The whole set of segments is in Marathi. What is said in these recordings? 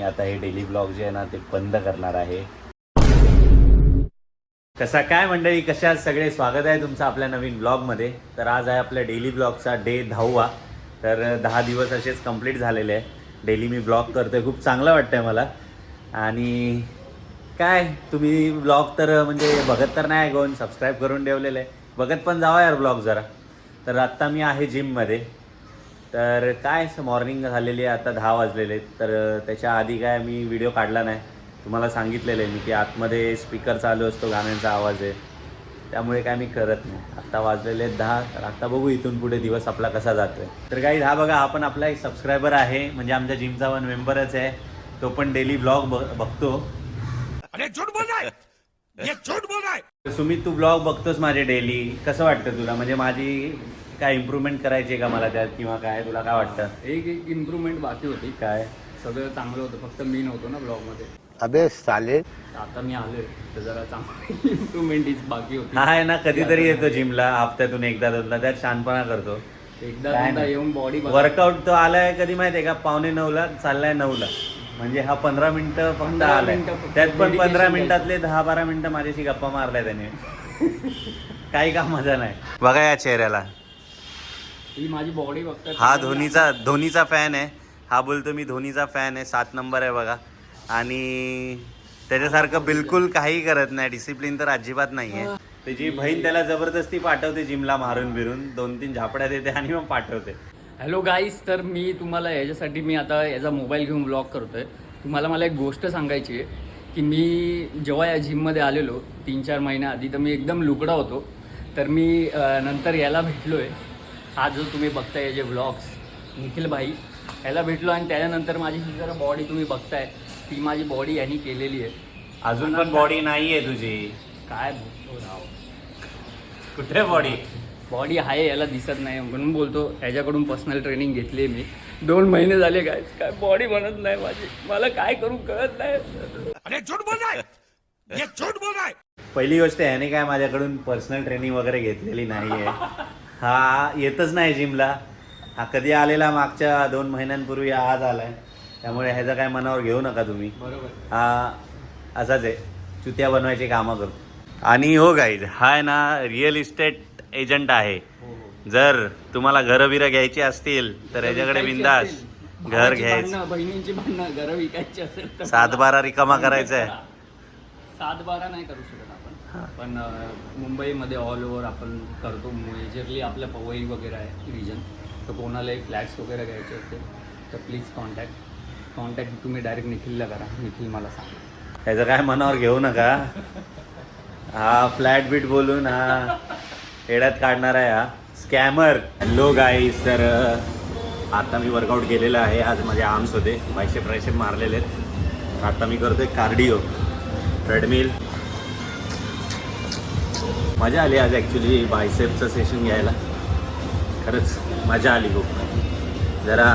मी आता हे डेली ब्लॉग जे आहे ना ते बंद करणार आहे. कसा काय मंडळी कशा सगळे स्वागत आहे तुमचं आपल्या नवीन ब्लॉगमध्ये. तर आज आहे आपल्या डेली ब्लॉगचा डे दहावा. तर दहा दिवस असेच कंप्लीट झालेले आहे. डेली मी ब्लॉग करतोय खूप चांगलं वाटतंय मला. आणि काय तुम्ही ब्लॉग तर म्हणजे बघत तर नाही गोन सबस्क्राईब करून ठेवलेलं आहे. बघत पण जावा यार ब्लॉग जरा. तर आत्ता मी आहे जिममध्ये तर काय मॉर्निंग झालेली आहे आता दहा वाजलेले आहेत. तर त्याच्या आधी काय मी व्हिडिओ काढला नाही. तुम्हाला सांगितलेलं आहे मी की आतमध्ये स्पीकर चालू असतो गाण्यांचा आवाज आहे. त्यामुळे काय मी करत नाही. आत्ता वाजलेले आहेत दहा तर आत्ता बघू इथून पुढे दिवस आपला कसा जातोय. तर काही हा बघा हा पण आपला एक सबस्क्रायबर आहे म्हणजे आमच्या जिमचा पण मेंबरच आहे. तो पण डेली ब्लॉग बघतो. सुमित तू ब्लॉग बघतोस माझे डेली कसं वाटतं तुला? म्हणजे माझी काय इम्प्रूव्हमेंट करायची आहे का मला त्यात? किंवा काय? तुला काय वाटतं? एक एक इम्प्रूव्हमेंट बाकी होती. काय? सगळं चांगलं होतं. फक्त मी नव्हतो ना ब्लॉगमध्ये अबे साले. आता मी आलोय. तर जरा चांगली इम्प्रूव्हमेंट हीच बाकी होती. हा आहे ना कधीतरी येतो जिमला हप्त्यातून एकदा दोनदा. त्यात शानपणा करतो. एकदा काय दोनदा नाही. येऊन बॉडी वर्कआउट तो आलाय कधी माहितीये का? पावणे नऊला चाललाय नऊला. म्हणजे हा पंधरा मिनिटं फक्त 15 आलाय. मिनिटं फक्त त्यात पण dedication पंधरा द्यायचं. मिनिटातले दहा बारा मिनिटं माझ्याशी गप्पा मारल्या त्याने. काही का मजा नाही. बघा या चेहऱ्याला. ही माझी बॉडी बघतात हा धोनीचा धोनीचा फॅन आहे. हा बोलतो मी धोनीचा फॅन आहे. सात नंबर आहे बघा. आणि त्याच्यासारखं बिलकुल काही करत नाही. डिसिप्लिन तर अजिबात नाही आहे त्याची बहीण त्याला जबरदस्ती पाठवते जिमला मारून बिरून. दोन तीन झापड्या देते आणि मग पाठवते. हॅलो गाईस तर मी तुम्हाला याच्यासाठी मी आता याचा मोबाईल घेऊन ब्लॉग करतोय. तुम्हाला मला एक गोष्ट सांगायची आहे की मी जेव्हा या जिममध्ये आलेलो तीन चार महिन्याआधी तर मी एकदम लुकडा होतो. तर मी नंतर याला भेटलो आहे हा जो तुम्ही बघताय याचे ब्लॉग्स निखिल भाई याला भेटलो आणि त्याच्यानंतर माझी ही जरा बॉडी तुम्ही बघताय ती माझी बॉडी यांनी केलेली आहे. अजून पण बॉडी नाहीये तुझी. काय बोलतो राव? कुठे बॉडी बॉडी आहे याला दिसत नाही. म्हणून बोलतो ह्याच्याकडून पर्सनल ट्रेनिंग घेतली मी. दोन महिने झाले काय काय बॉडी बनत नाही माझी. मला काय करू कळत नाही. पहिली गोष्ट ह्याने काय माझ्याकडून पर्सनल ट्रेनिंग वगैरे घेतलेली नाहीये. हा येतच नाही जिमला. हा कधी आलेला मागच्या दोन महिन्यांपूर्वी आज आलाय. त्यामुळे ह्याचं काय मनावर घेऊ नका तुम्ही. बरोबर. हा असाच आहे. चुत्या बनवायची कामं करतो. आणि हो गाईज हा आहे ना रिअल इस्टेट एजंट आहे. हो हो. जर तुम्हाला घरं बिरं घ्यायची असतील तर याच्याकडे विकायची बिंदास घर घ्यायचं. भांडणं, बहिणींची भांडणं घरं विकायची असेल तर सात बारा रिकामा करायचा आहे सात बारा नाही करू शकत आपण. पण मुंबईमध्ये ऑल ओव्हर आपण करतो. मेजरली आपल्या पवई वगैरे आहे रिजन तर कोणालाही फ्लॅट्स वगैरे घ्यायचे असेल तर प्लीज कॉन्टॅक्ट कॉन्टॅक्ट तुम्ही डायरेक्ट निखिलला करा. निखिल मला सांगा. त्याचं काय मनावर घेऊ नका. हा फ्लॅट बीट बोलून हा येड्यात काढणार आहे हा. स्कॅमर हॅलो गाईस तर आता मी वर्कआउट केलेलं आहे. आज माझे आर्म्स होते. बायशेप ट्रायशेप मारलेले आहेत. आता मी करतोय कार्डिओ ट्रेडमिल. मजा आली आज ॲक्च्युली बायसेपचं सेशन घ्यायला. खरंच मजा आली खूप. जरा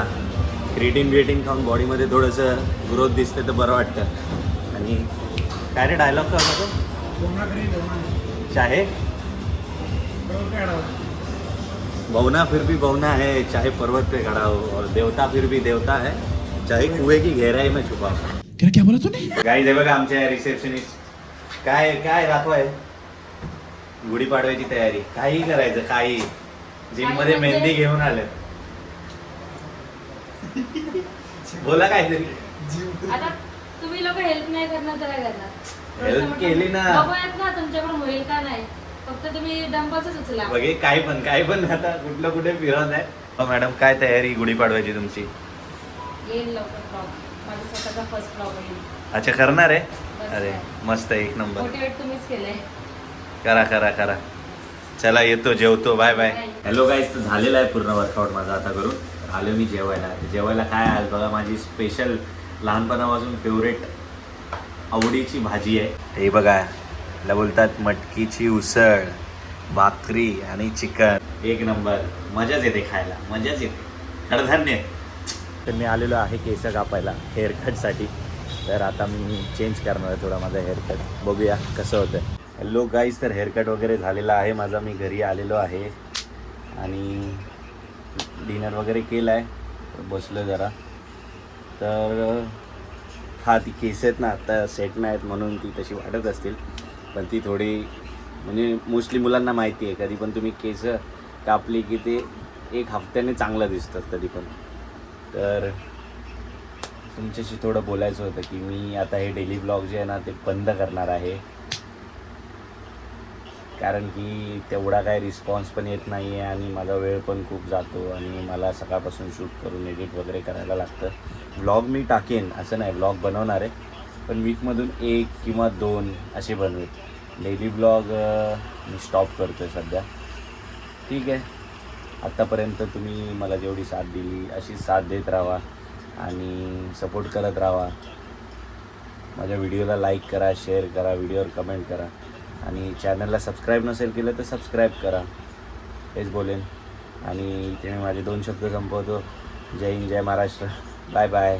क्रिएटिन ब्रिएटिन खाऊन बॉडीमध्ये थोडंसं ग्रोथ दिसते तर बरं वाटतं. आणि काय रे डायलॉग का होता तो चाहे? बहुना फिर भी बहुना है चाहे पर्वत पे खड़ा हो. और देवता फिर भी देवता है. चाहे कुएं की गहराई में छुपा हो. क्या क्या बोला तूने? गाईज हे बघा आमच्या रिसेप्शनिस्ट काय काय दाखवाय? गुढीपाडव्याची तयारी. काही करायचं काही. जिममध्ये काही म्हणजे- मेहंदी घेऊन आले. बोला काहीतरी. आता तुम्ही लोक हेल्प नाही करणार तर काय करणार थोडंसं केली ना. म्हटलं, बघूयात ना तुमच्याकडून होईल का नाही. फक्त तुम्ही डंबलच उचला. बघे काय पण काय पण आता कुठलं कुठे फिरत आहे हो, मॅडम काय तयारी गुढीपाडव्याची तुमची? येईल लवकर माझा स्वतःचा फर्स्ट ब्लॉग येईल अच्छा करणार आहे? अरे. मस्त आहे, एक नंबर मोटिवेट तुम्हीच केलंय. करा करा करा. चला येतो जेवतो. Bye bye. हॅलो गाईज तर झालेला आहे पूर्ण वर्कआउट माझा आता करून. आलो मी जेवायला. जेवायला काय आज बघा माझी स्पेशल लहानपणापासून फेवरेट आवडीची भाजी आहे. हे बघा याला बोलतात मटकीची उसळ भाकरी आणि चिकन. एक नंबर मजाच येते खायला. मजाच येते. कडधान्य तर मी आलेलो आहे केस कापायला हेअरकटसाठी तर आता मी चेंज करणार आहे थोडा माझा हेअरकट बघूया कसं होतं हॅलो गाईज तर हेअरकट वगैरे झालेला आहे माझा. मी घरी आलेलो आहे. आणि डिनर वगैरे केलं आहे तर बसलो जरा. तर हा ती केस आहेत ना आता सेट नाही आहेत म्हणून ती तशी वाटत असतील. पण ती थोडी म्हणजे मोस्टली मुलांना माहिती आहे. कधी पण तुम्ही केस कापली की ते एक हफ्त्याने चांगलं दिसतात कधी पण. तर तुमच्याशी थोडं बोलायचं होतं की मी आता हे डेली ब्लॉग जे आहे ना ते बंद करणार आहे. कारण की तेवढा काही रिस्पॉन्स पण येत नाही आहे आणि माझा वेळ पण खूप जातो आणि मला सकाळपासून शूट करून एडिट वगैरे करायला लागतं. व्लॉग मी टाकेन असं नाही व्लॉग बनवणार आहे. पण वीकमधून एक किंवा दोन असे बनवेल डेली ब्लॉग मी स्टॉप करतो आहे सध्या. ठीक आहे. आत्तापर्यंत तुम्ही मला जेवढी साथ दिली अशी साथ देत राहा आणि सपोर्ट करत राहा. माझ्या व्हिडिओला लाईक करा शेअर करा व्हिडिओवर कमेंट करा. आणि चॅनलला सबस्क्राईब नसेल केलं तर सबस्क्राईब करा. हेच बोलेन. आणि इथे माझे दोन शब्द संपवतो. जय हिंद जय महाराष्ट्र. Bye bye